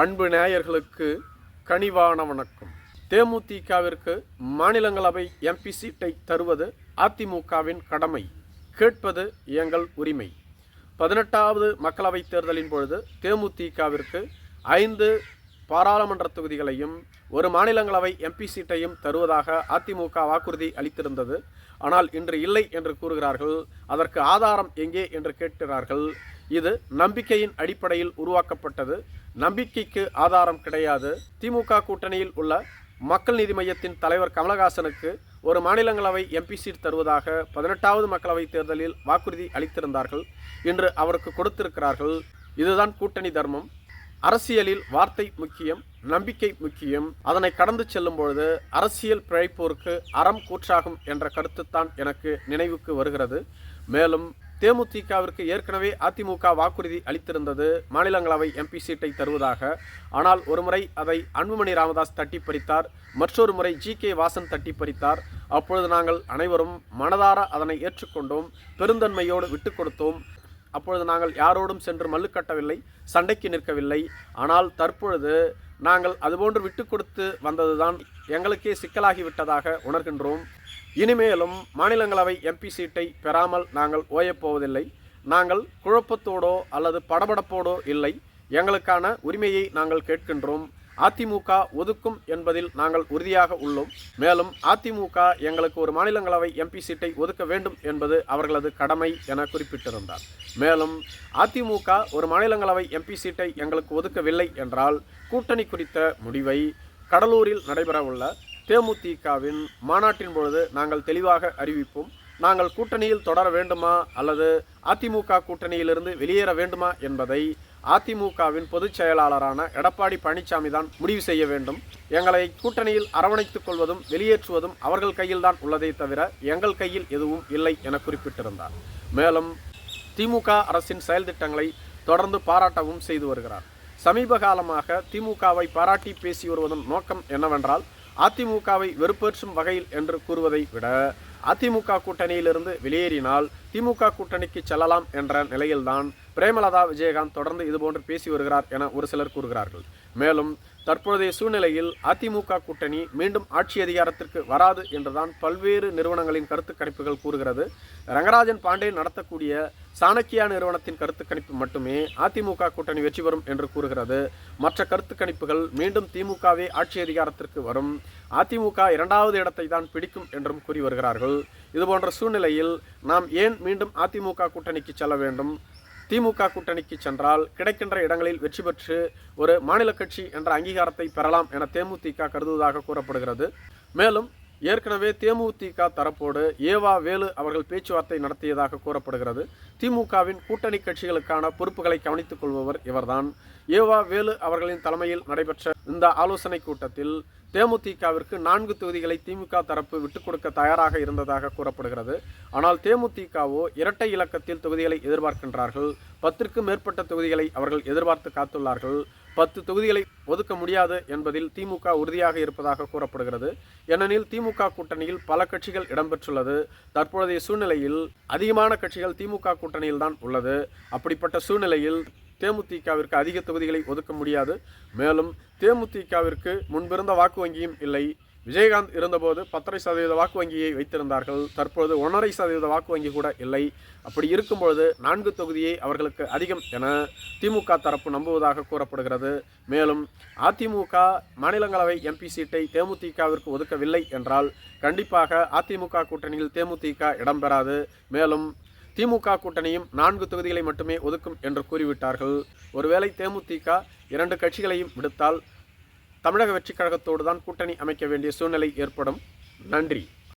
அன்பு நேயர்களுக்கு கனிவான வணக்கம். தேமுதிகவிற்கு மாநிலங்களவை எம்பி சீட்டை தருவது அதிமுகவின் கடமை கேட்பது எங்கள் உரிமை. பதினெட்டாவது மக்களவைத் தேர்தலின் பொழுது தேமுதிகவிற்கு ஐந்து பாராளுமன்ற தொகுதிகளையும் ஒரு மாநிலங்களவை எம்பி சீட்டையும் தருவதாக அதிமுக வாக்குறுதி அளித்திருந்தது. ஆனால் இன்று இல்லை என்று கூறுகிறார்கள். அதற்கு ஆதாரம் எங்கே என்று கேட்கிறார்கள். இது நம்பிக்கையின் அடிப்படையில் உருவாக்கப்பட்டது. நம்பிக்கைக்கு ஆதாரம் கிடையாது. திமுக கூட்டணியில் உள்ள மக்கள் நீதி மையத்தின் தலைவர் கமலஹாசனுக்கு ஒரு மாநிலங்களவை எம்பி சீட் தருவதாக பதினெட்டாவது மக்களவைத் தேர்தலில் வாக்குறுதி அளித்திருந்தார்கள். இன்று அவருக்கு கொடுத்திருக்கிறார்கள். இதுதான் கூட்டணி தர்மம். அரசியலில் வார்த்தை முக்கியம் நம்பிக்கை முக்கியம். அதனை கடந்து செல்லும் பொழுது அரசியல் பிழைப்போருக்கு அறம் கூற்றாகும் என்ற கருத்துத்தான் எனக்கு நினைவுக்கு வருகிறது. மேலும் தேமுதிகவிற்கு ஏற்கனவே அதிமுக வாக்குறுதி அளித்திருந்தது. மாநிலங்களவை எம்பி சீட்டை தருவதாக. ஆனால் ஒருமுறை அதை அன்புமணி ராமதாஸ் தட்டி பறித்தார் மற்றொரு முறை ஜி கே வாசன் தட்டி பறித்தார் அப்பொழுது நாங்கள் அனைவரும் மனதார அதனை ஏற்றுக்கொண்டோம். பெருந்தன்மையோடு விட்டு கொடுத்தோம். அப்பொழுது நாங்கள் யாரோடும் சென்று மல்லு கட்டவில்லை சண்டைக்கு நிற்கவில்லை. ஆனால் தற்பொழுது நாங்கள் அதுபோன்று விட்டு கொடுத்து வந்ததுதான் எங்களுக்கே சிக்கலாகிவிட்டதாக உணர்கின்றோம். இனிமேலும் மாநிலங்களவை எம்பி சீட்டை பெறாமல் நாங்கள் ஓயப்போவதில்லை நாங்கள் குழப்பத்தோடோ அல்லது படபடப்போடோ இல்லை. எங்களுக்கான உரிமையை நாங்கள் கேட்கின்றோம். அதிமுக ஒதுக்கும் என்பதில் நாங்கள் உறுதியாக உள்ளோம். மேலும் அதிமுக எங்களுக்கு ஒரு மாநிலங்களவை எம்பி சீட்டை ஒதுக்க வேண்டும் என்பது அவர்களது கடமை என குறிப்பிட்டிருந்தார். மேலும் அதிமுக ஒரு மாநிலங்களவை எம்பி சீட்டை எங்களுக்கு ஒதுக்கவில்லை என்றால் கூட்டணி குறித்த முடிவை கடலூரில் நடைபெறவுள்ள தேமுதிகவின் மாநாட்டின் பொழுது நாங்கள் தெளிவாக அறிவிப்போம். நாங்கள் கூட்டணியில் தொடர வேண்டுமா அல்லது அதிமுக கூட்டணியிலிருந்து வெளியேற வேண்டுமா என்பதை அதிமுகவின் பொதுச் செயலாளரான எடப்பாடி பழனிசாமி தான் முடிவு செய்ய வேண்டும். எங்களை கூட்டணியில் அரவணைத்துக் கொள்வதும் வெளியேற்றுவதும் அவர்கள் கையில்தான் உள்ளதை தவிர எங்கள் கையில் எதுவும் இல்லை என குறிப்பிட்டிருந்தார். மேலும் திமுக அரசின் செயல் திட்டங்களை தொடர்ந்து பாராட்டவும் செய்து வருகிறார். சமீப காலமாக திமுகவை பாராட்டி பேசி வருவதன் நோக்கம் என்னவென்றால் அதிமுகவை வெறுப்பேற்றும் வகையில் என்று கூறுவதை விட அதிமுக கூட்டணியிலிருந்து வெளியேறினால் திமுக கூட்டணிக்கு செல்லலாம் என்ற நிலையில்தான் பிரேமலதா விஜயகாந்த் தொடர்ந்து இதுபோன்று பேசி வருகிறார் என ஒரு சிலர் கூறுகிறார்கள். மேலும் தற்போதைய சூழ்நிலையில் அதிமுக கூட்டணி மீண்டும் ஆட்சி அதிகாரத்திற்கு வராது என்றுதான் பல்வேறு நிறுவனங்களின் கருத்து கணிப்புகள் கூறுகிறது. ரங்கராஜன் பாண்டே நடத்தக்கூடிய சாணக்கியா நிறுவனத்தின் கருத்து கணிப்பு மட்டுமே அதிமுக கூட்டணி வெற்றி பெறும் என்று கூறுகிறது. மற்ற கருத்து கணிப்புகள் மீண்டும் திமுகவே ஆட்சி அதிகாரத்திற்கு வரும். அதிமுக இரண்டாவது இடத்தை தான் பிடிக்கும் என்றும் கூறி வருகிறார்கள். இதுபோன்ற சூழ்நிலையில் நாம் ஏன் மீண்டும் அதிமுக கூட்டணிக்கு செல்ல வேண்டும்? திமுக கூட்டணிக்கு சென்றால் கிடைக்கின்ற இடங்களில் வெற்றி பெற்று ஒரு மாநில கட்சி என்ற அங்கீகாரத்தை பெறலாம் என தேமுதிக கருதுவதாக கூறப்படுகிறது. மேலும் ஏற்கனவே தேமுதிக தரப்போடு ஏவா வேலு அவர்கள் பேச்சுவார்த்தை நடத்தியதாக கூறப்படுகிறது. திமுகவின் கூட்டணி கட்சிகளுக்கான பொறுப்புகளை கவனித்துக் கொள்பவர் இவர்தான். ஏவா வேலு அவர்களின் தலைமையில் நடைபெற்ற இந்த ஆலோசனை கூட்டத்தில் தேமுதிகவிற்கு நான்கு தொகுதிகளை திமுக தரப்பு விட்டுக் கொடுக்க தயாராக இருந்ததாக கூறப்படுகிறது. ஆனால் தேமுதிகவோ இரட்டை இலக்கத்தில் தொகுதிகளை எதிர்பார்க்கின்றார்கள். பத்திற்கும் மேற்பட்ட தொகுதிகளை அவர்கள் எதிர்பார்த்து காத்துள்ளார்கள். பத்து தொகுதிகளை ஒதுக்க முடியாது என்பதில் திமுக உறுதியாக இருப்பதாக கூறப்படுகிறது. ஏனெனில் திமுக கூட்டணியில் பல கட்சிகள் இடம்பெற்றுள்ளது. தற்போதைய சூழ்நிலையில் அதிகமான கட்சிகள் திமுக கூட்டணியில் தான் உள்ளது. அப்படிப்பட்ட சூழ்நிலையில் தேமுதிகவிற்கு அதிக தொகுதிகளை ஒதுக்க முடியாது. மேலும் தேமுதிகவிற்கு முன்பிருந்த வாக்கு வங்கியும் இல்லை. விஜயகாந்த் இருந்தபோது பத்தரை சதவீத வாக்கு வங்கியை வைத்திருந்தார்கள். தற்போது ஒன்றரை சதவீத வாக்கு வங்கி கூட இல்லை. அப்படி இருக்கும்பொழுது நான்கு தொகுதியை அவர்களுக்கு அதிகம் என திமுக தரப்பு நம்புவதாக கூறப்படுகிறது. மேலும் அதிமுக மாநிலங்களவை எம்பி சீட்டை தேமுதிகவிற்கு ஒதுக்கவில்லை என்றால் கண்டிப்பாக அதிமுக கூட்டணியில் தேமுதிக இடம்பெறாது. மேலும் திமுக கூட்டணியும் நான்கு தொகுதிகளை மட்டுமே ஒதுக்கும் என்று கூறிவிட்டார்கள். ஒருவேளை தேமுதிக இரண்டு கட்சிகளையும் விடுத்தால் தமிழக வெற்றிக் கழகத்தோடு தான் கூட்டணி அமைக்க வேண்டிய சூழ்நிலை ஏற்படும். நன்றி.